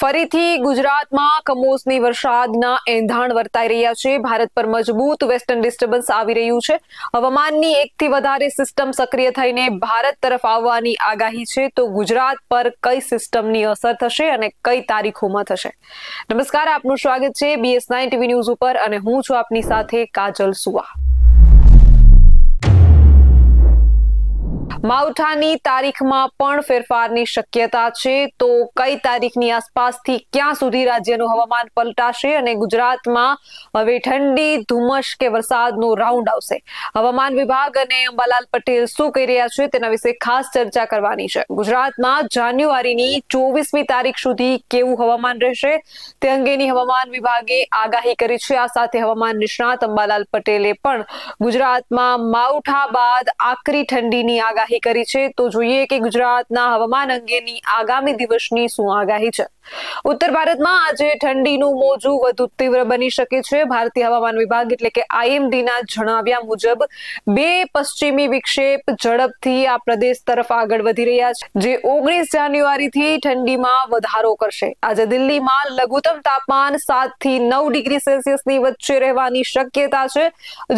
ફરીથી ગુજરાતમાં કમોસમી વરસાદના એંધાણ વર્તાઈ રહ્યા છે. ભારત પર મજબૂત વેસ્ટર્ન ડિસ્ટર્બન્સ આવી રહ્યું છે. હવામાનની એકથી વધારે સિસ્ટમ સક્રિય થઈને ભારત તરફ આવવાની આગાહી છે. તો ગુજરાત પર કઈ સિસ્ટમની અસર થશે અને કઈ તારીખોમાં થશે? નમસ્કાર, આપનું સ્વાગત છે બીએસ નાઇન ટીવી ન્યૂઝ ઉપર અને હું છું આપની સાથે કાજલ સુવા. માવઠાની તારીખમાં પણ ફેરફારની શક્યતા છે. તો કઈ તારીખની આસપાસથી ક્યાં સુધી રાજ્યનું હવામાન પલટાશે અને ગુજરાતમાં હવે ઠંડી, ધુમ્મસ કે વરસાદનો રાઉન્ડ આવશે? હવામાન વિભાગ અને અંબાલાલ પટેલ શું કહી રહ્યા છે તેના વિશે ખાસ ચર્ચા કરવાની છે. ગુજરાતમાં જાન્યુઆરીની ચોવીસમી તારીખ સુધી કેવું હવામાન રહેશે? તે અંગેની હવામાન વિભાગે આગાહી કરી છે. આ સાથે હવામાન નિષ્ણાત અંબાલાલ પટેલે પણ ગુજરાતમાં માવઠા બાદ આકરી ઠંડીની આગાહી કરી છે. તો જોઈએ કે ગુજરાતના હવામાન અંગેની આગામી દિવસની શું આગાહી છે. ઉત્તર ભારતમાં આજે ઠંડીનું મોજું વધુ તીવ્ર બની શકે છે. ભારતીય હવામાન વિભાગ એટલે કે આઈએમડીના જણાવ્યા મુજબ બે પશ્ચિમી વિક્ષેપ ઝડપથી આ પ્રદેશ તરફ આગળ વધી રહ્યા છે, જે ઓગણીસ જાન્યુઆરીથી ઠંડીમાં વધારો કરશે. આજે દિલ્હીમાં લઘુત્તમ તાપમાન સાતથી નવ ડિગ્રી સેલ્સિયસની વચ્ચે રહેવાની શક્યતા છે,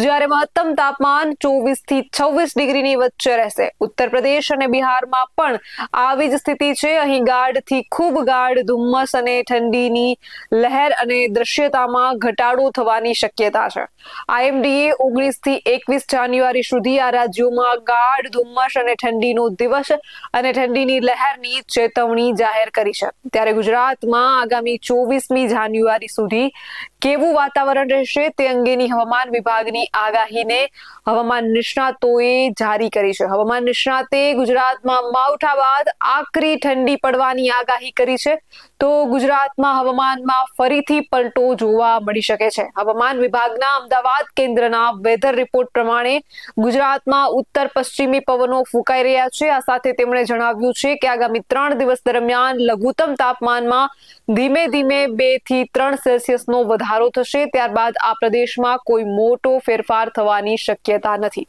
જ્યારે મહત્તમ તાપમાન ચોવીસથી છવ્વીસ ડિગ્રીની વચ્ચે રહેશે. ઉત્તર પ્રદેશ અને બિહારમાં પણ આવી જ સ્થિતિ છે. અહીં ગાઢથી ખૂબ ગાઢ ધુમ્મસ અને ઠંડીની લહેર અને દ્રશ્યતામાં ઘટાડો થવાની શક્યતા છે. આઈએમડીએ ઓગણીસથી એકવીસ જાન્યુઆરી સુધી આ રાજ્યોમાં ગાઢ ધુમ્મસ અને ઠંડીનો દિવસ અને ઠંડીની લહેરની ચેતવણી જાહેર કરી છે. ત્યારે ગુજરાતમાં આગામી ચોવીસમી જાન્યુઆરી સુધી કેવું વાતાવરણ રહેશે તે અંગેની હવામાન વિભાગની આગાહીને હવામાન નિષ્ણાતોએ જારી કરી છે. હવામાન નિષ્ણાતે ગુજરાતમાં માવઠા બાદ આકરી ઠંડી પડવાની આગાહી કરી છે. તો ગુજરાતમાં હવામાનમાં ફરીથી પલટો જોવા મળી શકે છે. હવામાન વિભાગના અમદાવાદ કેન્દ્રના વેધર રિપોર્ટ પ્રમાણે ગુજરાતમાં ઉત્તર પશ્ચિમી પવનો ફૂંકાઈ રહ્યા છે. આ સાથે તેમણે જણાવ્યું છે કે આગામી ત્રણ દિવસ દરમિયાન લઘુત્તમ તાપમાનમાં ધીમે ધીમે બેથી ત્રણ સેલ્સિયસનો વધારો થશે. ત્યારબાદ આ પ્રદેશમાં કોઈ મોટો ફેરફાર થવાની શક્યતા નથી.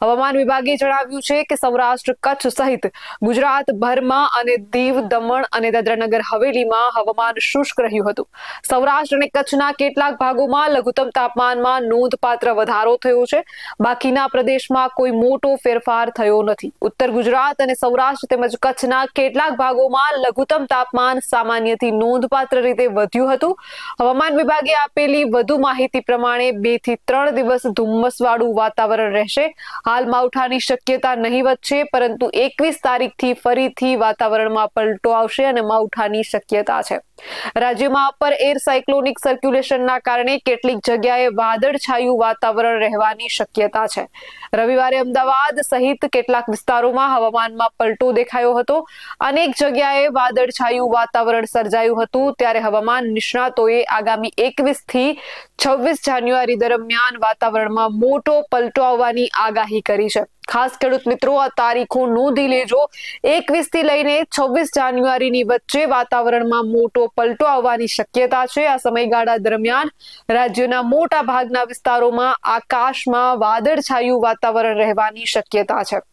હવામાન વિભાગે જણાવ્યું છે કે સૌરાષ્ટ્ર કચ્છ સહિત ગુજરાત ભરમાં અને દીવ, દમણ અને દાદરાનગર હવેલીમાં હવામાન શુષ્ક રહ્યું હતું. સૌરાષ્ટ્ર અને કચ્છના કેટલાક ભાગોમાં લઘુત્તમ તાપમાનમાં નોંધપાત્ર વધારો થયો છે. બાકીના પ્રદેશમાં કોઈ મોટો ફેરફાર થયો નથી. ઉત્તર ગુજરાત અને સૌરાષ્ટ્ર તેમજ કચ્છના કેટલાક ભાગોમાં લઘુત્તમ તાપમાન સામાન્યથી નોંધપાત્ર રીતે વધ્યું હતું. હવામાન વિભાગે આપેલી વધુ માહિતી પ્રમાણે બેથી ત્રણ દિવસ ધુમ્મસવાળું વાતાવરણ રહેશે. હાલ માવઠાની શક્યતા નહીવત છે પરંતુ એકવીસ તારીખથી ફરીથી વાતાવરણમાં પલટો આવશે અને માવઠાની શક્યતા છે. રાજ્યમાં અપર એર સાયક્લોનિક સર્ક્યુલેશનના કારણે કેટલીક જગ્યાએ વાદળછાયું વાતાવરણ રહેવાની શક્યતા છે. રવિવારે અમદાવાદ સહિત કેટલાક વિસ્તારોમાં હવામાનમાં પલટો દેખાયો હતો. અનેક જગ્યાએ વાદળછાયું વાતાવરણ સર્જાયું હતું. ત્યારે હવામાન નિષ્ણાતોએ આગામી એકવીસથી છવ્વીસ જાન્યુઆરી દરમિયાન વાતાવરણમાં મોટો પલટો આવવાની આગાહી કરી છે. ખાસ ખેડૂત મિત્રો, આ તારીખો નોંધી લેજો એકવીસથી લઈને છવ્વીસ જાન્યુઆરીની વચ્ચે વાતાવરણમાં મોટો પલટો આવવાની શક્યતા છે. આ સમયગાળા દરમિયાન રાજ્યના મોટા ભાગના વિસ્તારોમાં આકાશમાં વાદળછાયું વાતાવરણ રહેવાની શક્યતા છે.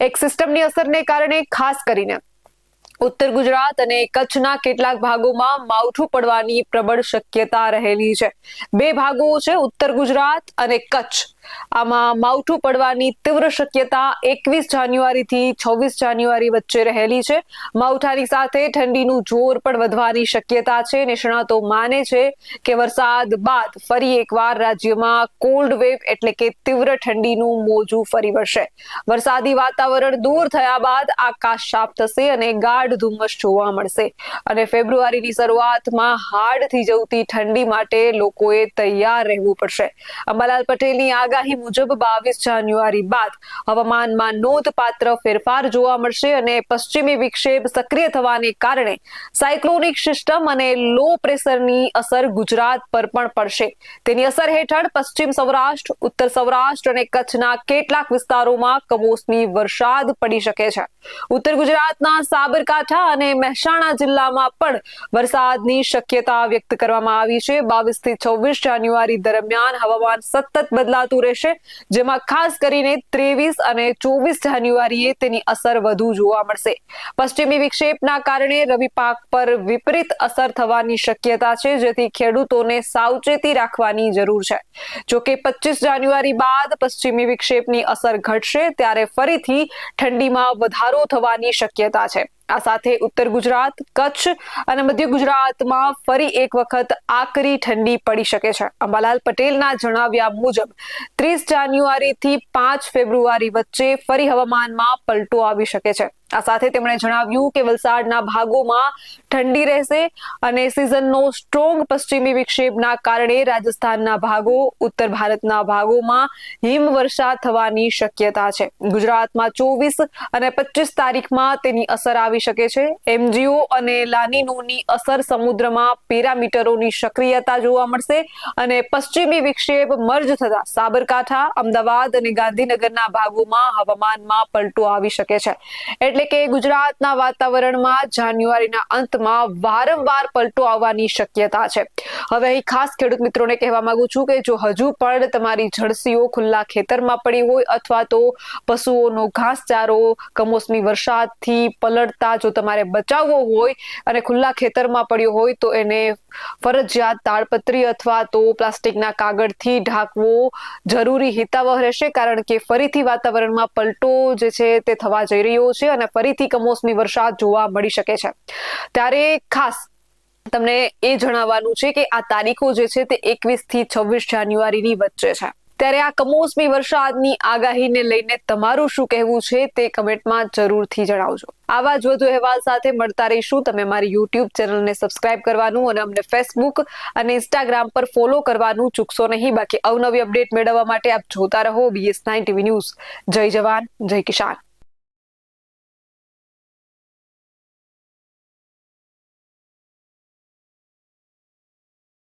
એક સિસ્ટમની અસરને કારણે ખાસ કરીને ઉત્તર ગુજરાત અને કચ્છના કેટલાક ભાગોમાં માવઠું પડવાની પ્રબળ શક્યતા રહેલી છે. બે ભાગો છે, ઉત્તર ગુજરાત અને કચ્છ. આમાં માવઠું પડવાની તીવ્ર શક્યતા એકવીસ જાન્યુઆરી થી છવ્વીસ જાન્યુઆરી વચ્ચે રહેલી છે. માવઠાની સાથે ઠંડીનું જોર પણ વધવાની શક્યતા છે નિષ્ણાતો માને છે કે વરસાદ બાદ ફરી એકવાર રાજ્યમાં કોલ્ડ વેવ એટલે કે તીવ્ર ઠંડીનું મોજું ફરી વળશે. વરસાદી વાતાવરણ દૂર થયા બાદ આકાશ સાફ થશે અને ગાઢ ધુમ્મસ જોવા મળશે. અને ફેબ્રુઆરીની શરૂઆતમાં હાડ થઈ જવતી ઠંડી માટે લોકોએ તૈયાર રહેવું પડશે. અંબાલાલ પટેલની આગાહી મુજબ બાવીસ જાન્યુઆરી બાદ હવામાનમાં નોંધપાત્ર ફેરફાર જોવા મળશે અને પશ્ચિમી વિક્ષેપ સક્રિય થવાને કારણે સાયક્લોનિક સિસ્ટમ અને લો પ્રેશરની અસર ગુજરાત પર પણ પડશે. તેની અસર હેઠળ પશ્ચિમ સૌરાષ્ટ્ર, ઉત્તર સૌરાષ્ટ્ર અને કચ્છના કેટલાક વિસ્તારોમાં કમોસમી વરસાદ પડી શકે છે. ઉત્તર ગુજરાતના સાબરકાંઠા અને મહેસાણા જિલ્લામાં પણ વરસાદની શક્યતા વ્યક્ત કરવામાં આવી છે. બાવીસથી છવ્વીસ જાન્યુઆરી દરમિયાન હવામાન સતત બદલાતું રહેશે, જેમાં ખાસ કરીને ત્રેવીસ અને ચોવીસ જાન્યુઆરીએ તેની અસર વધુ જોવા મળશે. પશ્ચિમી વિક્ષેપના કારણે રવિ પાક પર વિપરીત અસર થવાની શક્યતા છે, જેથી ખેડૂતોને સાવચેતી રાખવાની જરૂર છે. જોકે પચીસ જાન્યુઆરી બાદ પશ્ચિમી વિક્ષેપની અસર ઘટશે, ત્યારે ફરીથી ઠંડીમાં વધારો થવાની શક્યતા છે. આ સાથે ઉત્તર ગુજરાત, કચ્છ અને મધ્ય ગુજરાતમાં ફરી એક વખત આકરી ઠંડી પડી શકે છે. અંબાલાલ પટેલના જણાવ્યા મુજબ, ત્રીસ જાન્યુઆરીથી પાંચ ફેબ્રુઆરી વચ્ચે ફરી હવામાનમાં પલટો આવી શકે છે. આ સાથે તેમણે જણાવ્યું કે વલસાડના ભાગોમાં ઠંડી રહેશે અને સિઝનનો સ્ટ્રોંગ પશ્ચિમી વિક્ષેપના કારણે રાજસ્થાનના ભાગો, ઉત્તર ભારતના ભાગોમાં હિમવર્ષા થવાની શક્યતા છે. ગુજરાતમાં ચોવીસ અને પચીસ તારીખમાં તેની અસર આવી શકે છે. એમજીઓ અને લાનીનોની અસર સમુદ્રમાં પેરામીટરોની સક્રિયતા જોવા મળશે અને પશ્ચિમી વિક્ષેપ મર્જ થતા સાબરકાંઠા, અમદાવાદ અને ગાંધીનગરના ભાગોમાં હવામાનમાં પલટો આવી શકે છે. એટલે કે ગુજરાતના વાતાવરણમાં જાન્યુઆરીના અંતમાં વારંવાર પલટો આવવાની શક્યતા છે. હવે અહીં ખાસ ખેડૂત મિત્રોને કહેવા માંગુ છું કે જો હજુ પણ તમારી જળસીઓ ખુલ્લા ખેતરમાં પડી હોય અથવા તો પશુઓનો ઘાસચારો, કમોસમી વરસાદથી પલળતા જો તમારે બચાવવો હોય અને ખુલ્લા ખેતરમાં પડ્યો હોય તો એને ફરજિયાત તાડપત્રી અથવા તો પ્લાસ્ટિકના કાગળથી ઢાંકવો જરૂરી હિતાવહ રહેશે કારણ કે ફરીથી વાતાવરણમાં પલટો જે છે તે થવા જઈ રહ્યો છે અને ફરીથી કમોસમી વરસાદ જોવા મળી શકે છે. ત્યારે ખાસ તમને એ જણાવવાનું છે કે આ તારીખો જે છે તે એકવીસથી છવ્વીસ જાન્યુઆરીની વચ્ચે છે. ત્યારે આ કમોસમી વરસાદની આગાહીને લઈને તમારું શું કહેવું છે તે કમેન્ટમાં જરૂરથી જણાવજો. આવા જ વધુ અહેવાલ સાથે મળતા રહીશું. તમે મારી યુટ્યુબ ચેનલને સબસ્ક્રાઇબ કરવાનું અને અમને ફેસબુક અને ઇન્સ્ટાગ્રામ પર ફોલો કરવાનું ચૂકશો નહીં. બાકી અવનવી અપડેટ મેળવવા માટે આપ જોતા રહો. બીએસ નાઇન ટીવી ન્યૂઝ જય જવાન, જય કિસાન.